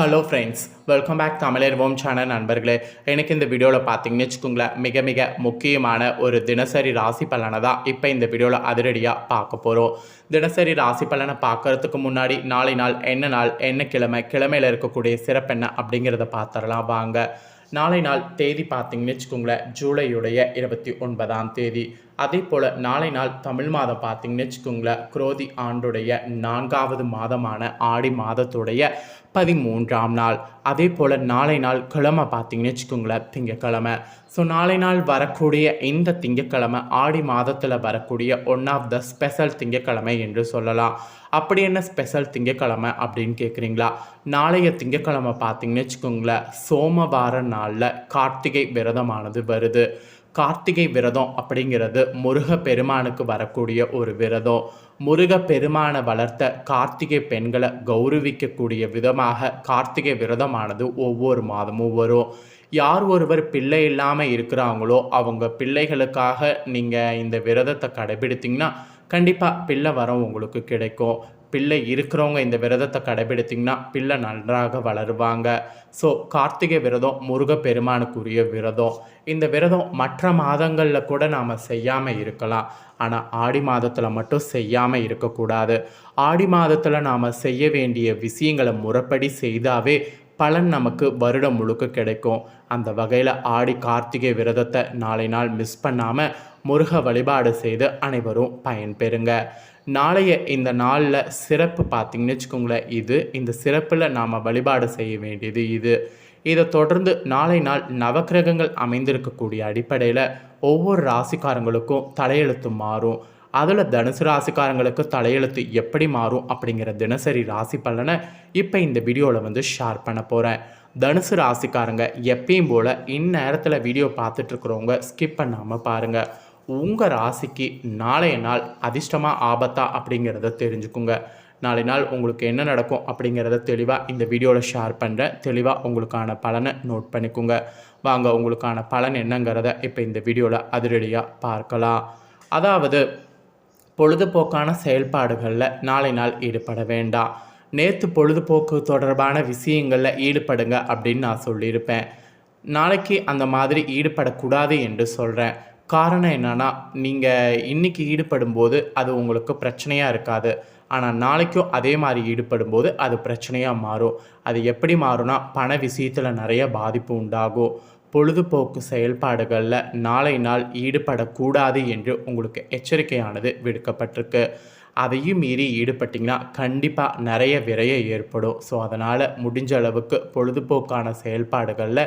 Hello friends welcome back தமிழர்வோம் channel நண்பர்களே. எனக்கு இந்த வீடியோவில் பார்த்தீங்கன்னு வச்சுக்கோங்களேன் மிக மிக முக்கியமான ஒரு தினசரி ராசி பலனை தான் இப்போ இந்த வீடியோவில் அதிரடியாக பார்க்க போகிறோம் தினசரி ராசி பலனை பார்க்கறதுக்கு முன்னாடி நாளை நாள் என்ன நாள் என்ன கிழமை கிழமையில் இருக்கக்கூடிய சிறப்பு என்ன அப்படிங்கிறத பார்த்துடலாம் வாங்க. நாளை நாள் தேதி பார்த்தீங்கன்னு வச்சுக்கோங்களேன் ஜூலையுடைய இருபத்தி ஒன்பதாம் தேதி. அதே போல் நாளை நாள் தமிழ் மாதம் பார்த்தீங்கன்னு வச்சுக்கோங்களேன் குரோதி ஆண்டுடைய நான்காவது மாதமான ஆடி மாதத்துடைய பதிமூன்றாம் நாள். அதே போல் நாளை நாள் கிழமை பார்த்தீங்கன்னு வச்சுக்கோங்களேன் திங்கக்கிழமை. ஸோ நாளை நாள் வரக்கூடிய இந்த திங்கக்கிழமை ஆடி மாதத்தில் வரக்கூடிய ஒன் ஆஃப் த ஸ்பெஷல் திங்கக்கிழமை என்று சொல்லலாம். அப்படி என்ன ஸ்பெஷல் திங்கக்கிழமை அப்படின்னு கேட்குறீங்களா நாளைய திங்கக்கிழமை பார்த்தீங்கன்னு வச்சுக்கோங்களேன் சோமவார நாளில் கார்த்திகை விரதமானது வருது. கார்த்திகை விரதம் அப்படிங்கிறது முருக பெருமானுக்கு வரக்கூடிய ஒரு விரதம். முருக பெருமானை வளர்த்த கார்த்திகை பெண்களை கௌரவிக்கக்கூடிய விதமாக கார்த்திகை விரதமானது ஒவ்வொரு மாதமும் வரும். யார் ஒருவர் பிள்ளை இல்லாமல் இருக்கிறாங்களோ அவங்க பிள்ளைகளுக்காக நீங்கள் இந்த விரதத்தை கடைபிடித்தீங்கன்னா கண்டிப்பாக பிள்ளை வரம் உங்களுக்கு கிடைக்கும். பிள்ளை இருக்கிறவங்க இந்த விரதத்தை கடைபிடித்திங்கன்னா பிள்ளை நன்றாக வளருவாங்க. ஸோ கார்த்திகை விரதம் முருகப்பெருமானுக்குரிய விரதம். இந்த விரதம் மற்ற மாதங்களில் கூட நாம் செய்யாமல் இருக்கலாம். ஆனால் ஆடி மாதத்தில் மட்டும் செய்யாமல் இருக்கக்கூடாது. ஆடி மாதத்தில் நாம் செய்ய வேண்டிய விஷயங்களை முறைப்படி செய்தாவே பலன் நமக்கு வருடம் முழுக்க கிடைக்கும். அந்த வகையில் ஆடி கார்த்திகை விரதத்தை நாளை நாள் மிஸ் பண்ணாமல் முருக வழிபாடு செய்து அனைவரும் பயன்பெறுங்க. நாளைய இந்த நாளில் சிறப்பு பார்த்திங்கன்னு வச்சுக்கோங்களேன் இது இந்த சிறப்பில் நாம் வழிபாடு செய்ய வேண்டியது இது. இதை தொடர்ந்து நாளை நாள் நவக்கிரகங்கள் அமைந்திருக்கக்கூடிய அடிப்படையில் ஒவ்வொரு ராசிக்காரங்களுக்கும் தலையெழுத்து மாறும். அதில் தனுசு ராசிக்காரங்களுக்கு தலையெழுத்து எப்படி மாறும் அப்படிங்கிற தினசரி ராசி பலனை இப்போ இந்த வீடியோவில் வந்து ஷேர் பண்ண போகிறேன் தனுசு ராசிக்காரங்க எப்பயும் போல் இந்நேரத்தில் வீடியோ பார்த்துட்ருக்குறவங்க ஸ்கிப் பண்ணாமல் பாருங்கள் உங்கள் ராசிக்கு நாளைய நாள் அதிர்ஷ்டமாக ஆபத்தா அப்படிங்கிறத தெரிஞ்சுக்குங்க. நாளை நாள் உங்களுக்கு என்ன நடக்கும் அப்படிங்கிறத தெளிவாக இந்த வீடியோவில் ஷேர் பண்ணுறேன் தெளிவாக உங்களுக்கான பலனை நோட் பண்ணிக்கோங்க. வாங்க உங்களுக்கான பலன் என்னங்கிறத இப்போ இந்த வீடியோவில் அதிரடியாக பார்க்கலாம். அதாவது பொழுதுபோக்கான செயல்பாடுகளில் நாளை நாள் ஈடுபட வேண்டாம். நேற்று பொழுதுபோக்கு தொடர்பான விஷயங்களில் ஈடுபடுங்க அப்படின்னு நான் சொல்லியிருப்பேன். நாளைக்கு அந்த மாதிரி ஈடுபடக்கூடாது என்று சொல்கிறேன் காரணம் என்னென்னா நீங்கள் இன்றைக்கி ஈடுபடும் போது அது உங்களுக்கு பிரச்சனையாக இருக்காது. ஆனால் நாளைக்கும் அதே மாதிரி ஈடுபடும் போது அது பிரச்சனையாக மாறும். அது எப்படி மாறும்னா பண விஷயத்தில் நிறைய பாதிப்பு உண்டாகும். பொழுதுபோக்கு செயல்பாடுகளில் நாளை நாள் ஈடுபடக்கூடாது என்று உங்களுக்கு எச்சரிக்கையானது விடுக்கப்பட்டிருக்கு. அதையும் மீறி ஈடுபட்டிங்கன்னா கண்டிப்பாக நிறைய விரைய ஏற்படும். ஸோ அதனால் முடிஞ்ச அளவுக்கு பொழுதுபோக்கான செயல்பாடுகளில்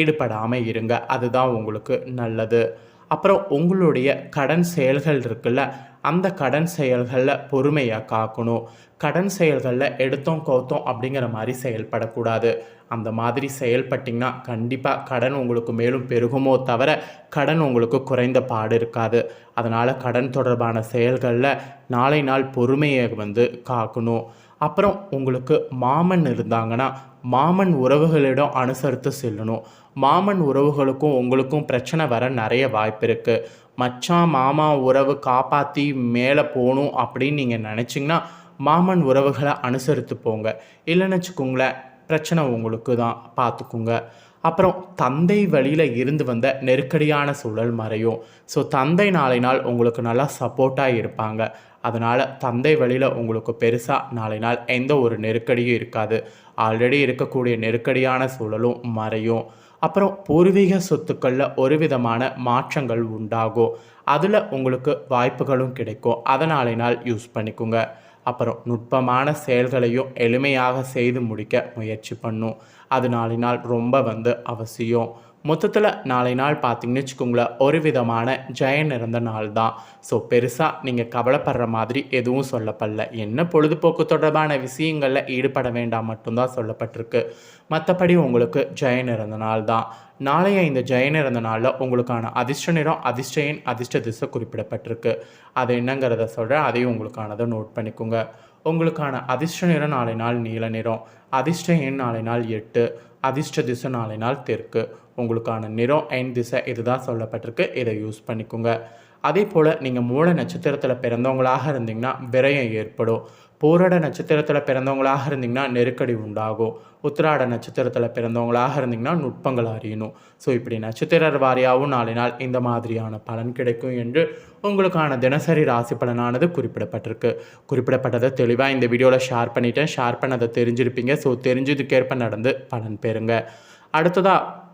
ஈடுபடாமல் இருங்க. அதுதான் உங்களுக்கு நல்லது. அப்புறம் உங்களுடைய கடன் செயல்கள் இருக்குல்ல அந்த கடன் செயல்களில் பொறுமையாக காக்கணும். கடன் செயல்களில் எடுத்தோம் கோத்தோம் அப்படிங்கிற மாதிரி செயல்படக்கூடாது. அந்த மாதிரி செயல்பட்டிங்கன்னா கண்டிப்பாக கடன் உங்களுக்கு மேலும் பெருகுமோ தவிர கடன் உங்களுக்கு குறைந்த பாடு இருக்காது. அதனால் கடன் தொடர்பான செயல்களில் நாளை நாள் பொறுமையை வந்து காக்கணும். அப்புறம் உங்களுக்கு மாமன் இருந்தாங்கன்னா மாமன் உறவுகளிடம் அனுசரித்து செல்லணும். மாமன் உறவுகளுக்கும் உங்களுக்கும் பிரச்சனை வர நிறைய வாய்ப்பு இருக்குது மச்சான் மாமா உறவு காப்பாற்றி மேலே போகணும் அப்படின்னு நீங்கள் நினச்சிங்கன்னா மாமன் உறவுகளை அனுசரித்து போங்க. இல்லைன்னு வச்சுக்கோங்களேன் பிரச்சனை உங்களுக்கு தான் பார்த்துக்குங்க. அப்புறம் தந்தை வழியில் இருந்து வந்த நெருக்கடியான சூழல் மறையும். ஸோ தந்தை நாளை நாள் உங்களுக்கு நல்லா சப்போர்ட்டாக இருப்பாங்க. அதனால் தந்தை வழியில் உங்களுக்கு பெருசாக நாளை நாள் எந்த ஒரு நெருக்கடியும் இருக்காது. ஆல்ரெடி இருக்கக்கூடிய நெருக்கடியான சூழலும் மறையும். அப்புறம் பூர்வீக சொத்துக்களில் ஒரு விதமான மாற்றங்கள் உண்டாகும் அதில் உங்களுக்கு வாய்ப்புகளும் கிடைக்கும். அதனாலே நாள் யூஸ் பண்ணிக்கோங்க. அப்புறம் நுட்பமான செயல்களையும் எளிமையாக செய்து முடிக்க முயற்சி பண்ணும். அதனாலினால் ரொம்ப வந்து அவசியம். மொத்தத்தில் நாளை நாள் பார்த்தீங்கன்னு வச்சுக்கோங்களேன் ஒரு விதமான ஜெயம் நிறந்த நாள் தான். ஸோ பெருசாக நீங்கள் கவலைப்படுற மாதிரி எதுவும் சொல்லப்படல. என்ன பொழுதுபோக்கு தொடர்பான விஷயங்களில் ஈடுபட வேண்டாம் மட்டும்தான் சொல்லப்பட்டிருக்கு. மற்றபடி உங்களுக்கு ஜெயம் நிறந்த நாள் தான். நாளைய இந்த ஜெயன் நிறந்த நாளில் உங்களுக்கான அதிர்ஷ்ட நிறம் அதிர்ஷ்ட எண் அதிர்ஷ்ட திசை குறிப்பிடப்பட்டிருக்கு. அது என்னங்கிறத சொல்கிறேன் அதையும் உங்களுக்கானதை நோட் பண்ணிக்கோங்க. உங்களுக்கான அதிர்ஷ்ட நிறம் நாளை நாள் நீல நிறம் அதிர்ஷ்ட எண் நாளை நாள் எட்டு அதிர்ஷ்ட திசை நாளை நாள் தெற்கு. உங்களுக்கான நிறம் எண் திசை இதுதான் சொல்லப்பட்டிருக்கு. இதை யூஸ் பண்ணிக்கோங்க. அதே போல் நீங்கள் மூல நட்சத்திரத்தில் பிறந்தவங்களாக இருந்தீங்கன்னா விரயம் ஏற்படும். போராட நட்சத்திரத்தில் பிறந்தவங்களாக இருந்தீங்கன்னா நெருக்கடி உண்டாகும் உத்திராட நட்சத்திரத்தில் பிறந்தவங்களாக இருந்தீங்கன்னா நுட்பங்கள் அறியணும். ஸோ இப்படி நட்சத்திர வாரியாகவும் நாளை நாள் இந்த மாதிரியான பலன் கிடைக்கும் என்று உங்களுக்கான தினசரி ராசி பலனானது குறிப்பிடப்பட்டிருக்கு. குறிப்பிடப்பட்டதை தெளிவாக இந்த வீடியோவில் ஷேர் பண்ணிட்டேன். ஷேர் பண்ணதை தெரிஞ்சிருப்பீங்க. ஸோ தெரிஞ்சதுக்கேற்ப நடந்து பலன் பெறுங்க. அடுத்ததாக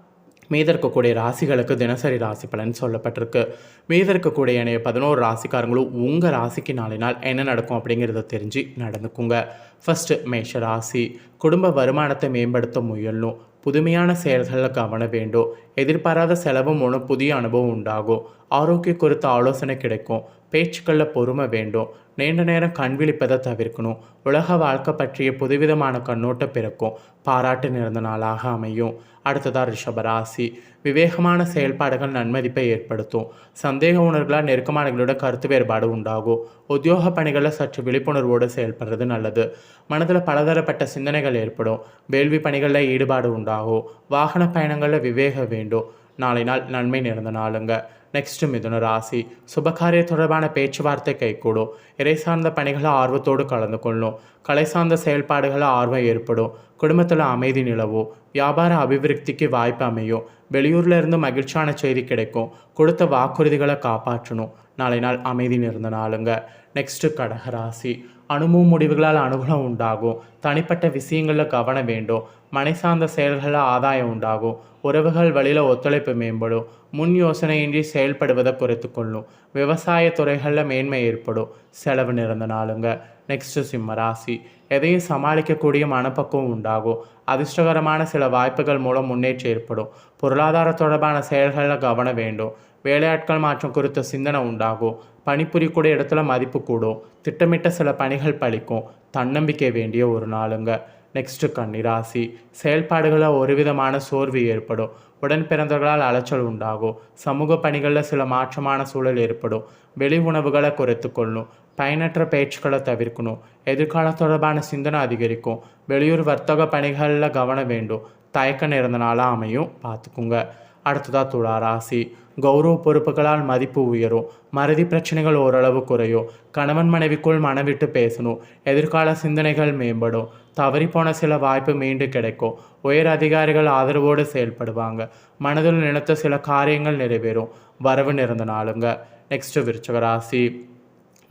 மீத இருக்கக்கூடிய ராசிகளுக்கு தினசரி ராசி பலன் சொல்லப்பட்டிருக்கு. மீத இருக்கக்கூடிய இணைய பதினோரு ராசிக்காரங்களும் உங்கள் ராசிக்கு நாளை நாள் என்ன நடக்கும் அப்படிங்கிறத தெரிஞ்சு நடந்துக்குங்க. ஃபஸ்ட்டு மேஷ ராசி. குடும்ப வருமானத்தை மேம்படுத்த முயலணும் புதுமையான செயல்களில் கவனம் வேண்டும். எதிர்பாராத செலவு மூலம் புதிய அனுபவம் உண்டாகும். ஆரோக்கிய குறித்த ஆலோசனை கிடைக்கும். பேச்சுக்களில் பொறுமை வேண்டும். நீண்ட நேரம் கண் விழிப்பதை தவிர்க்கணும். உலக வாழ்க்கை பற்றிய புதுவிதமான கண்ணோட்டம் பிறக்கும். பாராட்டு நிறந்த நாளாக அமையும். அடுத்ததாக ரிஷபராசி விவேகமான செயல்பாடுகள் நன்மதிப்பை ஏற்படுத்தும். சந்தேக உணர்வுகளால் நெருக்கமானங்களோட கருத்து வேறுபாடு உண்டாகும். உத்தியோக பணிகளில் சற்று விழிப்புணர்வோடு செயல்படுறது நல்லது. மனதில் பலதரப்பட்ட சிந்தனைகள் ஏற்படும். வேள்வி பணிகளில் ஈடுபாடு உண்டாகும். வாகன பயணங்களில் விவேகம் வேண்டும். நாளை நாள் நன்மை நிறைந்த நாளுங்க. நெக்ஸ்ட்டு மிதுன ராசி சுபகாரிய தொடர்பான பேச்சுவார்த்தை கைகூடும் இறை சார்ந்த பணிகளை ஆர்வத்தோடு கலந்து கொள்ளும் கலை சார்ந்த செயல்பாடுகளை ஆர்வம் ஏற்படும் குடும்பத்தில் அமைதி நிலவும் வியாபார அபிவிருத்திக்கு வாய்ப்பு அமையும் வெளியூரில் இருந்து மகிழ்ச்சியான செய்தி கிடைக்கும் கொடுத்த வாக்குறுதிகளை காப்பாற்றணும் நாளை நாள் அமைதி நிறந்த நாளுங்க நெக்ஸ்ட்டு கடகராசி அனுபவ முடிவுகளால் அனுகூலம் உண்டாகும். தனிப்பட்ட விஷயங்களில் கவனம் வேண்டும். மனை சார்ந்த செயல்களில் ஆதாயம் உண்டாகும். உறவுகள் வழியில் ஒத்துழைப்பு மேம்படும். முன் யோசனையின்றி செயல்படுவதை குறைத்து கொள்ளும். விவசாய துறைகளில் மேன்மை ஏற்படும். செலவு நிறந்த நாளுங்க. நெக்ஸ்ட்டு சிம்ம ராசி. எதையும் சமாளிக்கக்கூடிய மனப்பக்குவம் உண்டாகும். அதிர்ஷ்டகரமான சில வாய்ப்புகள் மூலம் முன்னேற்றம் ஏற்படும். பொருளாதார தொடர்பான செயல்களில் கவனம் வேண்டும். வேலையாட்கள் மாற்றம் குறித்த சிந்தனை உண்டாகும். பணிபுரியக்கூடிய இடத்துல மதிப்பு கூடும். திட்டமிட்ட சில பணிகள் பழிக்கும். தன்னம்பிக்கை வேண்டிய ஒரு நாளுங்க. நெக்ஸ்ட்டு கன்னிராசி செயல்பாடுகளில் ஒரு விதமான சோர்வு ஏற்படும். உடன் பிறந்தவர்களால் அலைச்சல் உண்டாகும். சமூக பணிகளில் சில மாற்றமான சூழல் ஏற்படும். வெளி உணவுகளை குறைத்து கொள்ளும். பயனற்ற பேச்சுக்களை தவிர்க்கணும். எதிர்கால தொடர்பான சிந்தனை அதிகரிக்கும். வெளியூர் வர்த்தக பணிகளில் கவனம் வேண்டும். தயக்க நிறந்தனால அமையும். பார்த்துக்குங்க. அடுத்ததாக துளா ராசி. கௌரவ பொறுப்புகளால் மதிப்பு உயரும். மறதி பிரச்சனைகள் ஓரளவு குறையும். கணவன் மனைவிக்குள் மனவிட்டு பேசணும். எதிர்கால சிந்தனைகள் மேம்படும். தவறிப்போன சில வாய்ப்பு மீண்டும் கிடைக்கும். உயர் அதிகாரிகள் ஆதரவோடு செயல்படுவாங்க. மனதில் நினைத்த சில காரியங்கள் நிறைவேறும். வரவு நிறந்த நாளுங்க. நெக்ஸ்ட் விருச்சகராசி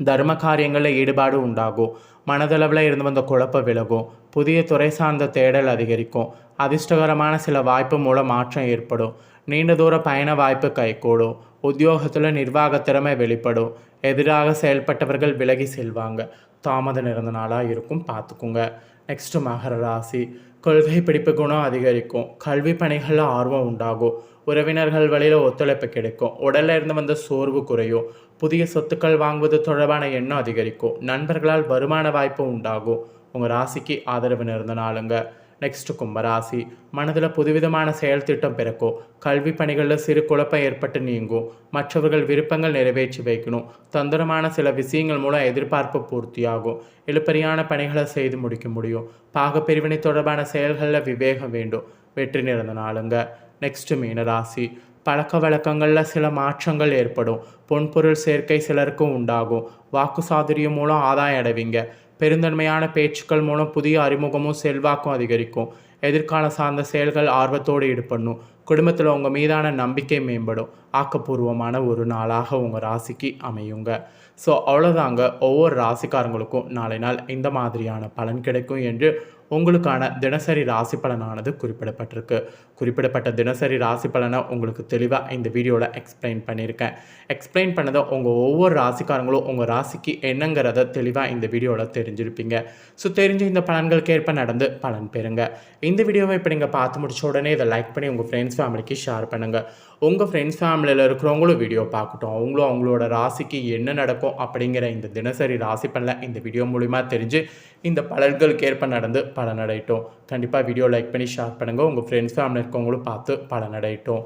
தர்ம காரியங்களில் ஈடுபாடு உண்டாகும். மனதளவில் இருந்து வந்த குழப்பம் விலகும். புதிய துறை சார்ந்த தேடல் அதிகரிக்கும். அதிர்ஷ்டகரமான சில வாய்ப்பு மூலம் மாற்றம் ஏற்படும். நீண்ட தூர பயண வாய்ப்பு கைகூடும். உத்தியோகத்தில் நிர்வாக திறமை வெளிப்படும். எதிராக செயல்பட்டவர்கள் விலகி செல்வாங்க. தாமதம் நிறந்த நாளாக இருக்கும் பார்த்துக்குங்க நெக்ஸ்ட்டு மகர ராசி. கொள்கை பிடிப்பு குணம் அதிகரிக்கும். கல்வி பணிகளில் ஆர்வம் உண்டாகும். உறவினர்கள் வழியில் ஒத்துழைப்பு கிடைக்கும். உடல்ல இருந்து வந்த சோர்வு குறையும். புதிய சொத்துக்கள் வாங்குவது தொடர்பான எண்ணம் அதிகரிக்கும். நண்பர்களால் வருமான வாய்ப்பு உண்டாகும். உங்கள் ராசிக்கு ஆதரவு நிறந்த நாளுங்க. நெக்ஸ்ட் கும்பராசி. மனதில் புதுவிதமான செயல் திட்டம் பிறக்கும். கல்வி பணிகளில் சிறு குழப்பம் ஏற்பட்டு நீங்கும். மற்றவர்கள் விருப்பங்கள் நிறைவேற்றி வைக்கணும். தந்திரமான சில விஷயங்கள் மூலம் எதிர்பார்ப்பு பூர்த்தியாகும். இழுப்பறியான பணிகளை செய்து முடிக்க முடியும். பாகப்பிரிவினை தொடர்பான செயல்களில் விவேகம் வேண்டும். வெற்றி நிறந்த நாளுங்க. நெக்ஸ்ட் மீனராசி. பழக்க வழக்கங்களில் சில மாற்றங்கள் ஏற்படும். பொன்பொருள் சேர்க்கை சிலருக்கும் உண்டாகும். வாக்கு சாதுரியம் மூலம் ஆதாயம் அடைவீங்க. பெருந்தன்மையான பேச்சுக்கள் மூலம் புதிய அறிமுகமும் செல்வாக்கும் அதிகரிக்கும். எதிர்கால சார்ந்த செயல்கள் ஆர்வத்தோடு ஈடுபடணும். குடும்பத்தில் உங்கள் மீதான நம்பிக்கை மேம்படும். ஆக்கப்பூர்வமான ஒரு நாளாக உங்கள் ராசிக்கு அமையுங்க. ஸோ அவ்வளோதாங்க ஒவ்வொரு ராசிக்காரங்களுக்கும் நாளை நாள் இந்த மாதிரியான பலன் கிடைக்கும் என்று உங்களுக்கான தினசரி ராசி பலனானது குறிப்பிடப்பட்டிருக்கு. குறிப்பிடப்பட்ட தினசரி ராசி பலனை உங்களுக்கு தெளிவாக இந்த வீடியோவில் எக்ஸ்பிளைன் பண்ணியிருக்கேன். எக்ஸ்பிளைன் பண்ணதை உங்கள் ஒவ்வொரு ராசிக்காரங்களும் உங்கள் ராசிக்கு என்னங்கிறத தெளிவாக இந்த வீடியோவில் தெரிஞ்சிருப்பீங்க. ஸோ தெரிஞ்சு இந்த பலன்களுக்கு ஏற்ப நடந்து பலன் பெறுங்க. இந்த வீடியோவை இப்போ நீங்கள் பார்த்து முடிச்ச உடனே இதை லைக் பண்ணி உங்கள் ஃப்ரெண்ட்ஸ் ஃபேமிலிக்கு ஷேர் பண்ணுங்கள் உங்கள் ஃப்ரெண்ட்ஸ் ஃபேமிலியில் இருக்கிறவங்களும் வீடியோ பார்க்கட்டும். அவங்களும் அவங்களோட ராசிக்கு என்ன நடக்கும் அப்படிங்கிற இந்த தினசரி ராசி பண்ணலை இந்த வீடியோ மூலிமா தெரிஞ்சு இந்த பலன்களுக்கு ஏற்ப நடந்து பலனடையட்டும். கண்டிப்பாக வீடியோ லைக் பண்ணி ஷேர் பண்ணுங்கள் உங்கள் ஃப்ரெண்ட்ஸ் ஃபேமிலி இருக்கவங்களும் பார்த்து பலனடையட்டும்.